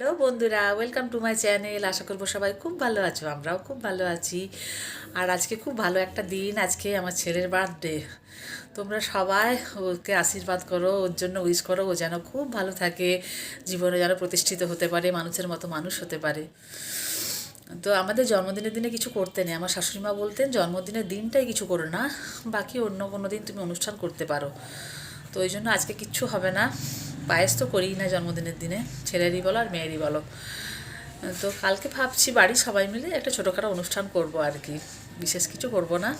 Hello বন্ধুরা welcome to my channel আশা করব সবাই খুব ভালো আছো, আমরাও খুব ভালো আছি। আর আজকে খুব ভালো একটা দিন, আজকে আমার ছেলের বার্থডে তোমরা সবাই ওকে আশীর্বাদ করো, ওর জন্য উইশ করো, ও যেন খুব ভালো থাকে। জীবনে যেন প্রতিষ্ঠিত হতে পারে, মানুষের মতো মানুষ হতে পারে। তো আমাদের জন্মদিনের দিনে কিছু করতে নেই। আমার শাশুড়ি মা বলতেন, জন্মদিনের দিনটাই কিছু করো না, বাকি অন্য কোনো দিন তুমি অনুষ্ঠান করতে পারো। তো ওই জন্য আজকে কিচ্ছু হবে না। পায়েস তো করিই না জন্মদিনের দিনে। ছেলেরই বলো আর মেয়েরই বলো। তো কালকে ভাবছি বাড়ির সবাই মিলে একটা ছোটোখাটো অনুষ্ঠান করব আর কি। বিশেষ কিছু করব না।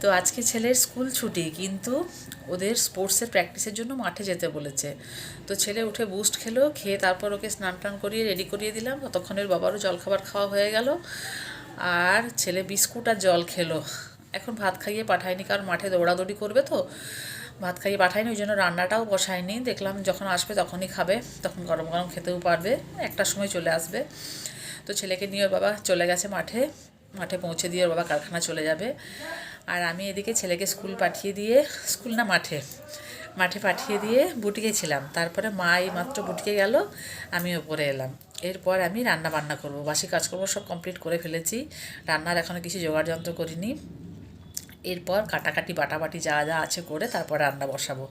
তো আজকে ছেলের স্কুল ছুটি, কিন্তু ওদের স্পোর্টসের প্র্যাকটিসের জন্য মাঠে যেতে বলেছে। তো ছেলে উঠে বুস্ট খেলো, খেয়ে তারপর ওকে স্নান টান করিয়ে রেডি করিয়ে দিলাম। ততক্ষণের বাবারও জলখাবার খাওয়া হয়ে গেল। আর ছেলে বিস্কুট আর জল খেলো। এখন ভাত খাইয়ে পাঠায়নি, কারণ মাঠে দৌড়াদৌড়ি করবে তো। ভাত খাইয়ে পাঠায়নি, ওই জন্য রান্নাটাও বসায়নি। দেখলাম যখন আসবে তখনই খাবে, তখন গরম গরম খেতেও পারবে একটা সময় চলে আসবে। তো ছেলেকে নিয়ে ওর বাবা চলে গেছে মাঠে মাঠে পৌঁছে দিয়ে ওর বাবা কারখানা চলে যাবে। আর আমি এদিকে ছেলেকে স্কুল পাঠিয়ে দিয়ে, স্কুল না, মাঠে মাঠে পাঠিয়ে দিয়ে বুটিকে ছিলাম। তারপরে মা এই মাত্র বুটিকে গেল, আমি ওপরে এলাম। এরপর আমি রান্না বান্না করব, বাসি কাজকর্ম সব কমপ্লিট করে ফেলেছি। রান্নার এখনও কিছু জোগাড় যন্ত্র করিনি। এরপর কাটাকাটি, বাটাবাটি যা যা আছে করে তারপর রান্না বসাবো।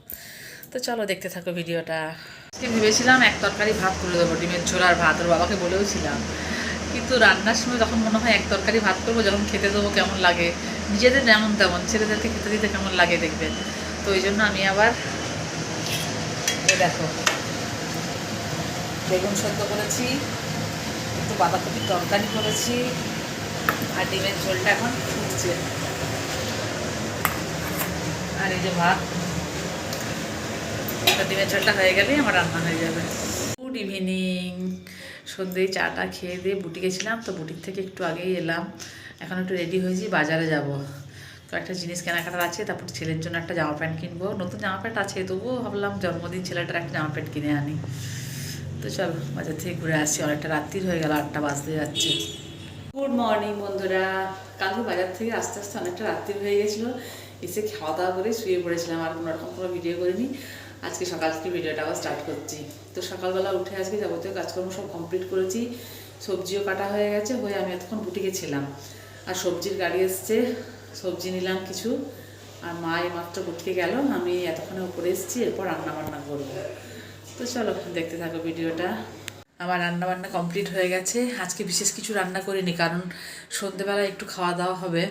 তো চলো দেখতে থাকো ভিডিওটা। আজকে ভেবেছিলাম এক তরকারি ভাত করে দেবো, ডিমের ঝোল আর ভাত, ওর বাবাকে বলেও ছিলাম কিন্তু রান্নার সময় যখন মনে হয় এক তরকারি ভাত করব, যখন খেতে দেবো কেমন লাগে? নিজেদের যেমন তেমন, ছেলেদেরকে খেতে দিতে কেমন লাগে দেখবে তো ওই জন্য আমি আবার এ দেখো, বেগুন সেদ্ধ করেছি, একটু বাঁধাকপির তরকারি করেছি, আর ডিমের ঝোলটা এখন ফুটছে। আর এই যে ভাত। ডিমের ঝোলটা হয়ে গেলেই আমার রান্না হয়ে যাবে। Good evening. সন্ধ্যেই চাটা খেয়ে দিয়ে বুটি গেছিলাম, তো বুটির থেকে একটু আগেই এলাম। এখন একটু রেডি হয়েছি, বাজারে যাব। তো একটা জিনিস কেনাকাটার আছে, তারপর ছেলের জন্য একটা জামা প্যান্ট কিনবো। নতুন জামা প্যান্ট আছে, তবুও ভাবলাম জন্মদিন ছেলেটার একটা জামা প্যান্ট কিনে আনি। তো চল, বাজার থেকে ঘুরে আসছি অনেকটা রাত্রির হয়ে গেল, আটটা বাজতে যাচ্ছে। গুড মর্নিং বন্ধুরা। কালকে বাজার থেকে আস্তে আস্তে অনেকটা রাত্রি হয়ে গেছিল। এসে খাওয়া দাওয়া করে শুয়ে পড়েছিলাম, আর কোনো রকম কোনো ভিডিও করিনি। আজকে সকাল থেকে ভিডিওটা আবার স্টার্ট করছি। তো সকালবেলা উঠে আজকে যাবতীয় কাজকর্ম সব কমপ্লিট করেছি। সবজিও কাটা হয়ে গেছে, হয়ে আমি এতক্ষণ বুটিকে ছিলাম আর সবজির গাড়ি এসছে, সবজি নিলাম কিছু। আর মা এই মাত্র বুটিকে গেল, আমি এতক্ষণে উপরে এসেছি, এরপর রান্না বান্না করব। তো চলো, দেখতে থাকো ভিডিওটা। আমার রান্না বান্না কমপ্লিট হয়ে গেছে। আজকে বিশেষ কিছু রান্না করিনি, কারণ সন্ধেবেলা একটু খাওয়া দাওয়া হবে।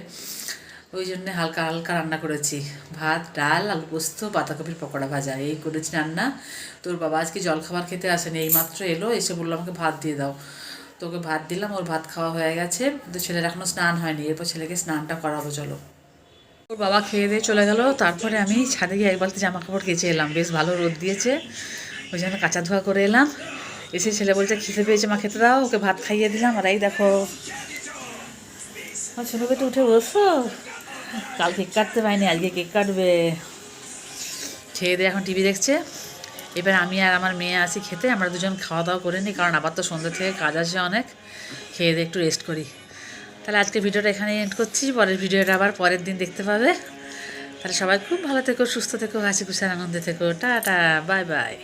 ওই জন্য হালকা হালকা রান্না করেছি। ভাত, ডাল, আলু পোস্ত, বাঁধাকপির পকোড়া ভাজা, এই করেছি রান্না। তোর বাবা আজকে জলখাবার খেতে আসেনি, এইমাত্র এলো, এসে বলল, আমাকে ভাত দিয়ে দাও। তো ওকে ভাত দিলাম, ওর ভাত খাওয়া হয়ে গেছে। তো ছেলের এখনও স্নান হয়নি, এরপর ছেলেকে স্নানটা করাবো, চলো। ওর বাবা খেয়ে দিয়ে চলে গেল, তারপরে আমি ছাদে গিয়ে এক বালতি জামা কাপড় কেচে এলাম। বেশ ভালো রোদ দিয়েছে, ওই জন্য কাঁচা ধোয়া করে এলাম। এসে ছেলে বলছে, খিদে পেয়েছে, মা খেতে দাও। ওকে ভাত খাইয়ে দিলাম, আর এই দেখো ছোটো পেটে উঠে বসো কাল কেক কাটতে পারিনি, আজকে কেক কাটবে। দিয়ে এখন টিভি দেখছে। এবার আমি আর আমার মেয়ে আছি খেতে, আমরা দুজন খাওয়া দাওয়া করে নিই, কারণ আবার তো সন্ধ্যা থেকে কাজ আছে অনেক। খেয়ে দিয়ে একটু রেস্ট করি। তাহলে আজকে ভিডিওটা এখানে এন্ড করছি, পরের ভিডিওটা আবার পরের দিন দেখতে পাবে। তাহলে সবাই খুব ভালো থেকো, সুস্থ থেকো, হাসি খুশি আনন্দে থেকো। Tata bye bye